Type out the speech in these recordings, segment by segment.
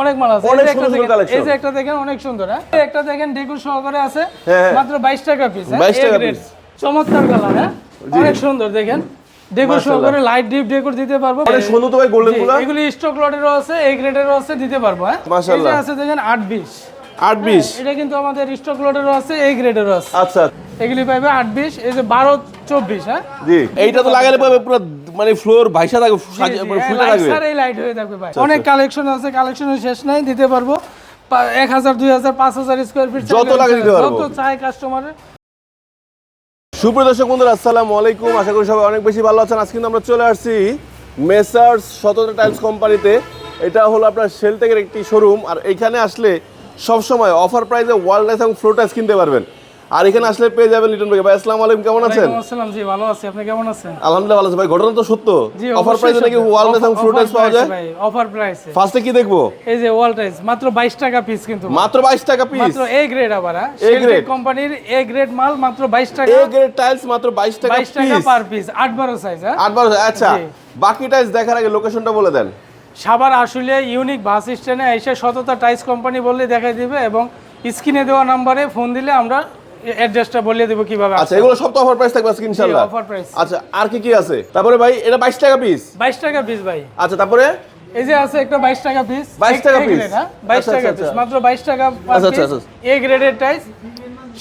অনেক মাল আছে। অনেক সুন্দর collection। এই যে একটা দেখেন অনেক সুন্দর হ্যাঁ? একটা দেখেন ডেকুর সহকারে আছে হ্যাঁ, হ্যাঁ। মাত্র 22 টাকা পিস 22 টাকা piece। চমৎকার কালার হ্যাঁ? অনেক সুন্দর দেখেন। ডেকুর। সহকারে লাইট ডিপ ডেকুর দিতে পারব। অনেক সুন্দর তো ভাই গোল্ডেনগুলো। এগুলি স্টক লটেরও আছে এই গ্রেডেরও আছে দিতে পারব হ্যাঁ? মাশাআল্লাহ। আছে দেখেন 8 20 আট বিশ এটা কিন্তু আমাদের স্টক লটেরও আছে এই গ্রেডেরও আছে। আচ্ছা। এগুলি পাবে 8 20 এই যে 12 24 হ্যাঁ? জি। এইটা তো লাগালে পাবে পুরো মানে ফ্লোর ভাইসা থাকবে মানে ফুলটা থাকবে। আচ্ছা, এই লাইট হয়ে থাকবে ভাই। অনেক কালেকশন আছে কালেকশনের শেষ নাই দিতে পারব। পা- এক হাজার দুই হাজার পাঁচ হাজার স্কোয়ার ফিট যত লাগে দিতে পারব। যত চাই কাস্টমারের সুপ্রিয় দর্শক বন্ধুরা আসসালামু আলাইকুম। আশা করি সবাই অনেক বেশি ভালো আছেন। আজকে কিন্তু আমরা চলে আসছি মেসার্স শততা টাইলস কোম্পানিতে এটা হলো আপনার সেল শেলটেকের একটি শোরুম আর এখানে আসলে সব সময় অফার প্রাইসে ওয়ার্ল্ড এবং ফ্লো টাইলস কিনতে পারবেন। আর এখানে আসলে পেয়ে যাবেন লিটন ভাই। ভাই আসসালামু আলাইকুম কেমন আছেন? আসসালাম জি ভালো আছি। আপনি কেমন আছেন? আলহামদুলিল্লাহ ভালো আছি ভাই। ঘটনা তো সত্য। অফার প্রাইসে নাকি ওয়ার্ল্ড এবং ফ্লো টাইলস পাওয়া যায়? ভাই অফার প্রাইসে ফার্স্টে কি দেখব? এই যে ওয়াল টাইস মাত্র 22 টাকা পিস কিন্তু। মাত্র বাইশ টাকা পিস মাত্র এ গ্রেড আবার A grade। কোম্পানির এ গ্রেড মাল মাত্র 22 টাকা। এ গ্রেড টাইলস মাত্র বাইশ টাকা পিস 22 টাকা পার পিস 8 বারো সাইজ হ্যাঁ? আট বারো আচ্ছা। বাকি টাইলস দেখার আগে লোকেশনটা বলে দেন। সাবার আসলে ইউনিক বাস স্ট্যান্ডে এসে সততা টাইস কোম্পানি বললে দেখাই দিবে এবং স্ক্রিনে দেওয়া নাম্বারে ফোন দিলে আমরা অ্যাড্রেসটা বলে দেবো কীভাবে আচ্ছা এগুলো সব তো অফার প্রাইস থাকবে আজকে ইনশাআল্লাহ। অফার প্রাইস আচ্ছা আর কি কি আছে? তারপরে ভাই এটা বাইশ টাকা পিস 22 টাকা পিস ভাই। আচ্ছা তারপরে? এই যে আছে একটা 22 টাকা পিস 22 টাকা? হ্যাঁ? 22 আচ্ছা, টাকা আচ্ছা, পিস আচ্ছা। মাত্র 22 টাকা আচ্ছা, আচ্ছা, এ গ্রেডের টাইস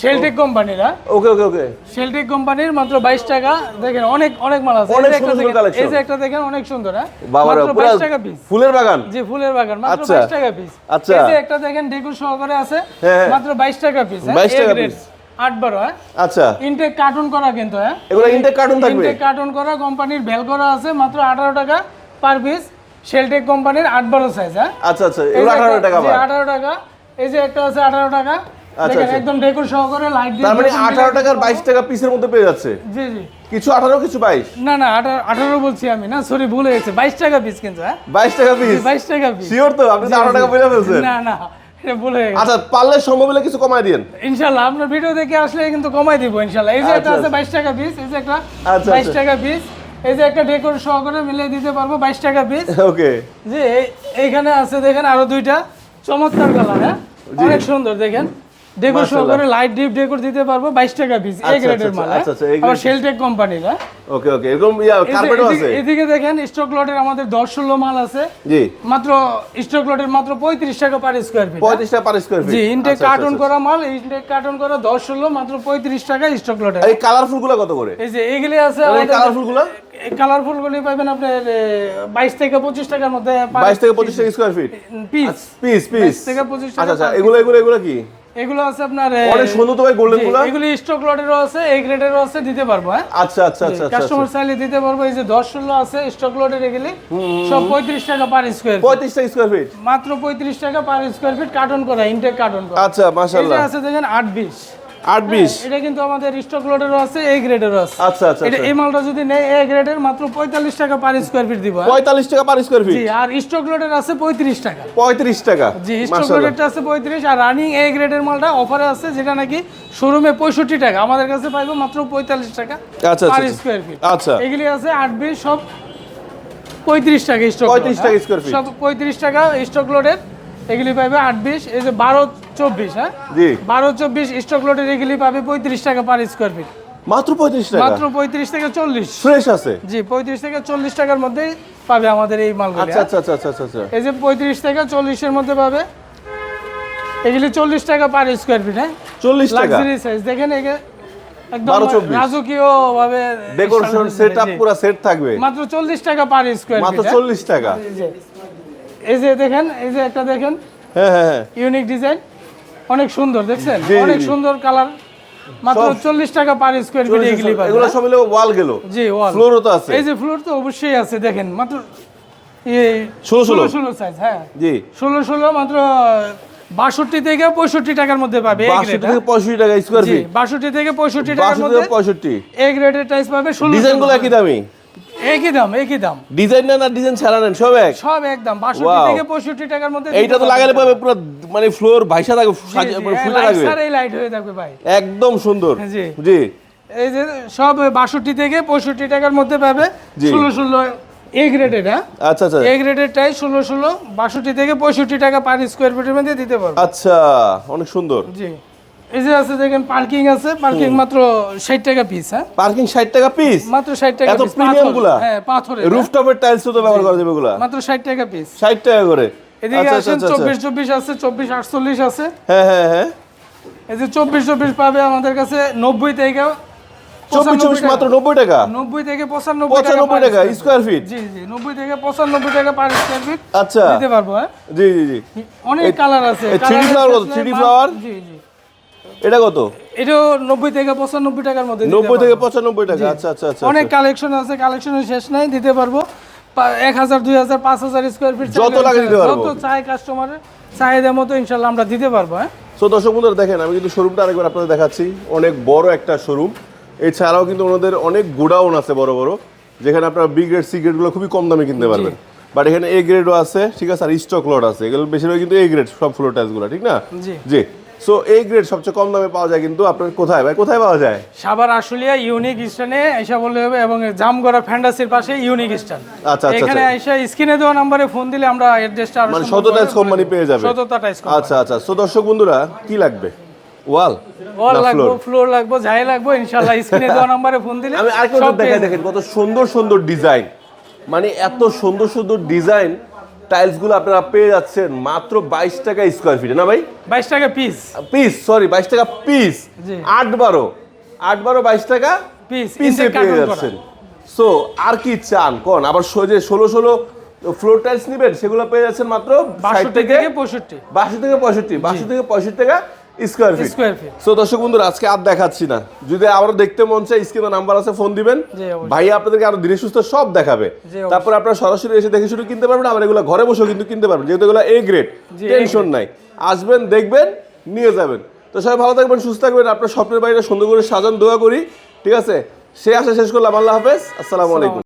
শেলটেক কোম্পানির হ্যাঁ? ওকে ওকে ওকে। শেলটেক কোম্পানির মাত্র 22 টাকা। দেখেন অনেক অনেক মাল আছে। অনেক সুন্দর দেখেন- এই যে একটা দেখেন অনেক সুন্দর হ্যাঁ? মাত্র 22 টাকা পিস ফুলের বাগান। জি ফুলের বাগান। মাত্র আচ্ছা। 22 টাকা পিস আচ্ছা। এই যে একটা দেখেন ডেকুর সহকারে আছে। হ্যাঁ। মাত্র 22 টাকা পিস 22 টাকা piece। 8 বারো হ্যাঁ? আচ্ছা। ইনটেক কার্টুন করা কিন্তু হ্যাঁ? এগুলো ইনটেক কার্টুন থাকবে? ইনটেক কার্টুন করা কোম্পানির বেল করা আছে মাত্র 18 টাকা পার পিস শেলটেক কোম্পানির 8 বারো সাইজ হ্যাঁ? আচ্ছা আচ্ছা এগুলো আঠারো টাকা জি, পার 18 টাকা এই যে একটা আছে 18 টাকা। দেখেন। একদম ডেকুর সহকারে লাইট দিয়ে তার মানে আঠারো টাকার টাকা পিসের মধ্যে পেয়ে যাচ্ছে? জি জি। কিছু আঠারো কিছু বাইশ? না না 18 18 বলছি আমি না সরি ভুলে গেছে। 22 টাকা পিস কিন্তু হ্যাঁ? বাইশ টাকা পিস 22 টাকা পিস শিওর তো আপনি তো আঠারো টাকা ফেলছেন। না না আচ্ছা পারলে সম্ভব হলে কিছু কমায় দিন ইনশাল্লাহ আপনার ভিডিও দেখে আসলে কিন্তু কমাই দিব ইনশাল্লাহ এই যে একটা আচ্ছা, আছে বাইশ টাকা পিস এই যে একটা আচ্ছা, বাইশ আচ্ছা। টাকা পিস এই যে একটা ডেকোর সহকারে মিলিয়ে দিতে পারব বাইশ টাকা পিস ওকে যে এইখানে আছে দেখেন আরও দুইটা চমৎকার কালার হ্যাঁ? অনেক সুন্দর দেখেন। ডেকোর। সহকারে লাইট ডিপ ডেকোর দিতে পারব বাইশ টাকা পিস আচ্ছা, এই গ্রেডের আচ্ছা, মাল আচ্ছা, আচ্ছা, এই আবার। শেলটেক কোম্পানির হ্যাঁ? ওকে ওকে এরকম ইয়া কার্পেটও আছে? এদিকে- দেখেন স্টক লটের আমাদের দশ ষোলো মাল আছে। জি। মাত্র স্টক লটের মাত্র পঁয়ত্রিশ টাকা পার স্কোয়ার ফিট পঁয়ত্রিশ টাকা পার স্কোয়ার জি ইনটেক কার্টুন করা মাল ইনটেক কার্টুন করা দশ ষোলো মাত্র পঁয়ত্রিশ টাকা স্টক লটে এই কালারফুলগুলো কত করে? এই যে এগুলি আছে এই কালারফুলগুলো? কালারফুল গুলি পাবেন আপনার বাইশ থেকে পঁচিশ টাকার মধ্যে বাইশ থেকে পঁচিশ টাকা square feet piece piece piece থেকে 25 টাকা আচ্ছা আচ্ছা এগুলো এগুলো এগুলো কি? এগুলো আছে আপনার অনেক সুন্দর তো ভাই গোল্ডেনগুলো? এগুলি স্টক লটেরও আছে এই গ্রেডেরও আছে দিতে পারব হ্যাঁ? আচ্ছা আচ্ছা আচ্ছা আচ্ছা কাস্টমার চাইলে দিতে পারব এই যে দশ ষোলো আছে স্টক লটের এগুলি সব পঁয়ত্রিশ টাকা পার স্কোয়ার পঁয়ত্রিশ টাকা স্কোয়ার ফিট মাত্র পঁয়ত্রিশ টাকা পার স্কোয়ার ফিট কার্টন করা ইনটেক কার্টন করা। আচ্ছা আছে দেখেন আট বিশ আট বিশ। এটা কিন্তু আমাদের স্টক লটেরও আছে এই গ্রেডেরও আছে। আচ্ছা আচ্ছা এটা আচ্ছা। এই মালটা যদি নেই এ গ্রেডের মাত্র পঁয়তাল্লিশ টাকা পার স্কোয়ার ফিট দিব হ্যাঁ? পঁয়তাল্লিশ টাকা পার স্কোয়ার ফিট জি আর স্টক লটের আছে পঁয়ত্রিশ টাকা। পঁয়ত্রিশ টাকা জি স্টক মাশাআল্লাহ। আছে পঁয়ত্রিশ আর রানিং এ গ্রেডের মালটা অফারে আছে যেটা নাকি শোরুমে পঁয়ষট্টি টাকা। আমাদের কাছে পাইবো মাত্র পঁয়তাল্লিশ টাকা আচ্ছা পার স্কোয়ার ফিট আচ্ছা। এগুলি আছে আট বিশ সব পঁয়ত্রিশ টাকা স্টক 35 টাকা square feet। সব পঁয়ত্রিশ টাকা স্টক লোডের এগুলি পাবে আট বিশ। এই যে বারো চব্বিশ হ্যাঁ? জি। বারো চব্বিশ স্টক লোডের এগুলি পাবে পঁয়ত্রিশ টাকা পার স্কোয়ার ফিট মাত্র পঁয়ত্রিশ টাকা? মাত্র পঁয়ত্রিশ থেকে চল্লিশ। ফ্রেশ আছে? জি পঁয়ত্রিশ থেকে চল্লিশ টাকার মধ্যেই পাবে আমাদের এই মালগুলি আচ্ছা আচ্ছা আচ্ছা আচ্ছা আচ্ছা আচ্ছা। এই যে পঁয়ত্রিশ থেকে চল্লিশের মধ্যে পাবে। এগুলি চল্লিশ টাকা পার স্কোয়ার ফিট হ্যাঁ? চল্লিশ টাকা? লাক্সারি সাইজ দেখেন এগে একদম 12, 24 রাজকীয় ভাবে ডেকোরেশন সেট পুরো সেট থাকবে? মাত্র চল্লিশ টাকা পার স্কোয়ার মাত্র ফিট চল্লিশ টাকা? এই যে দেখেন এই যে একটা দেখেন। হ্যাঁ হ্যাঁ হ্যাঁ। ইউনিক ডিজাইন অনেক সুন্দর দেখছেন? অনেক সুন্দর কালার। মাত্র সব- চল্লিশ টাকা পার স্কোয়ার ফিট এগুলি পাবে এগুলো সব মিলে ওয়াল গেল। জি ওয়াল। ফ্লোরও তো আছে। এই যে ফ্লোর তো অবশ্যই আছে দেখেন মাত্র এই ষোলো ষোলো। ষোলো সাইজ হ্যাঁ। জি। ষোলো ষোলো মাত্র বাষট্টি থেকে পঁয়ষট্টি টাকার মধ্যে পাবে A বাষট্টি grade, থেকে পঁয়ষট্টি টাকা স্কোয়ার জি ফিট বাষট্টি থেকে পঁয়ষট্টি টাকার মধ্যে থেকে পঁয়ষট্টি। এ গ্রেডের টাইস পাবে ষোলো ডিজাইনগুলো একই দামি। একই দাম একই দাম। ডিজাইন আর ডিজাইন ছাড়া নেন সব এক? সব একদম বাষট্টি Wow. থেকে পঁয়ষট্টি টাকার মধ্যে এইটা তো লাগালে পাবে পুরো মানে ফ্লোর ভাইসা থাকবে মানে ফুলটা থাকবে। এই লাইট হয়ে থাকবে ভাই। একদম সুন্দর। জি। জি। এই যে সব বাষট্টি থেকে পঁয়ষট্টি টাকার মধ্যে পাবে জি। ষোলো ষোলো এ গ্রেডের হ্যাঁ? আচ্ছা আচ্ছা। এ গ্রেডের টাইস ষোলো ষোলো বাষট্টি থেকে পঁয়ষট্টি টাকা পার স্কোয়ার ফিটের মধ্যে দিতে পারব। আচ্ছা অনেক সুন্দর। জি। এই যে আছে দেখেন পার্কিং আছে পার্কিং মাত্র ষাট টাকা পিস হ্যাঁ? পার্কিং ষাট টাকা পিস মাত্র ষাট টাকা এত premium গুলা? হ্যাঁ পাথরের রুফটপের টাইলস তো ব্যবহার করা যাবে এগুলা? মাত্র ষাট টাকা পিস ষাট টাকা করে। এদিকে আচ্ছা, আসেন আচ্ছা, আচ্ছা। চব্বিশ চব্বিশ আছে চব্বিশ আটচল্লিশ আছে। হ্যাঁ হ্যাঁ হ্যাঁ। এই যে চব্বিশ চব্বিশ পাবে আমাদের কাছে নব্বই থেকে চব্বিশ মাত্র নব্বই টাকা? নব্বই থেকে পঁচানব্বই পঁচানব্বই টাকা স্কোয়ার ফিট জি জি নব্বই থেকে পঁচানব্বই টাকা পার স্কোয়ার ফিট আচ্ছা। দিতে পারব হ্যাঁ? জি জি জি। অনেক কালার আছে। এই 3D Colour flower এর কত? শেষ 3D নাই, flower? জি জি। এটা কত? এটাও নব্বই থেকে পঁচানব্বই টাকার মধ্যে দিতে নব্বই থেকে পারব। পঁচানব্বই টাকা আচ্ছা আচ্ছা আচ্ছা অনেক কালেকশন আছে কালেকশনের শেষ নাই দিতে পারব। পা- এক হাজার দুই হাজার পাঁচ হাজার স্কোয়ার ফিট যত লাগে দিতে পারব। যত চাই কাস্টমারের চাহিদা মতো ইনশাল্লাহ আমরা দিতে পারব হ্যাঁ? সো দর্শক বন্ধুরা দেখেন আমি কিন্তু শোরুমটা আরেকবার আপনাদের দেখাচ্ছি। অনেক বড় একটা শোরুম এছাড়াও কিন্তু ওনাদের অনেক গোডাউন আছে বড় বড়। যেখানে আপনার বি গ্রেড সি গ্রেডগুলো খুবই কম দামে কিনতে পারবেন। বাট এখানে এ গ্রেডও আছে ঠিক আছে? আর স্টক লট আছে। এগুলো বেশিরভাগ কিন্তু এ গ্রেড সব ফ্লোর টাইলসগুলো ঠিক না? জি। সো এ গ্রেড সবচেয়ে কম দামে পাওয়া যায় কিন্তু আপনার কোথায় ভাই? কোথায় পাওয়া যায়? সাবার আশুলিয়া ইউনিক স্টানে আইসা বললে হবে এবং জামগড়া ফ্যান্টাসির পাশে ইউনিক স্টান আচ্ছা, আচ্ছা, এখানে আচ্ছা। আইসা স্ক্রিনে দেওয়া নম্বরে ফোন দিলে আমরা অ্যাড্রেসটা আরও মানে টাইলস কোম্পানি পেয়ে যাবে। শততা টাইস আচ্ছা আচ্ছা। সো দর্শক বন্ধুরা কি লাগবে? ওয়াল ওয়াল লাগবো ফ্লোর লাগবো যাই লাগবো ইনশাআল্লাহ স্ক্রিনে দেওয়া নম্বরে ফোন দিলে আমি আরেকটা দেখাই দেখেন কত সুন্দর সুন্দর ডিজাইন মানে এত সুন্দর সুন্দর ডিজাইন টাইলসগুলো আপনারা পেয়ে যাচ্ছেন মাত্র বাইশ টাকা স্কোয়ার ফিটে না ভাই? বাইশ টাকা পিস পিস সরি বাইশ টাকা পিস আট বারো। আট বারো বাইশ টাকা পিস পিসে পেয়ে যাচ্ছেন। সো আর কি চান? কোন? আবার সোজে ষোলো ষোলো ফ্লোর টাইলস নেবেন সেগুলো পেয়ে যাচ্ছেন মাত্র ষাট থেকে পঁয়ষট্টি। বাষট্টি থেকে পঁয়ষট্টি বাষট্টি থেকে পঁয়ষট্টি টাকা। Square feet square feet so দর্শক বন্ধুরা আজকে আর দেখাচ্ছি না। যদি আবারও দেখতে মন চায় স্ক্রিনে নাম্বার আছে ফোন দিবেন। ভাই আপনাদেরকে আরও ধীরে সুস্থ সব দেখাবে। তারপর আপনারা সরাসরি এসে দেখে শুরু কিনতে পারবেন আবার এগুলো ঘরে বসেও কিন্তু কিনতে পারবেন যেহেতু এগুলো এ গ্রেড টেনশন নাই। আসবেন দেখবেন নিয়ে যাবেন। তো সবাই ভালো থাকবেন সুস্থ থাকবেন। আপনার স্বপ্নের বাড়িটা সুন্দর করে সাজান দোয়া করি। ঠিক আছে? সে আশা শেষ করলাম। আল্লাহ হাফেজ। আসসালামু আলাইকুম।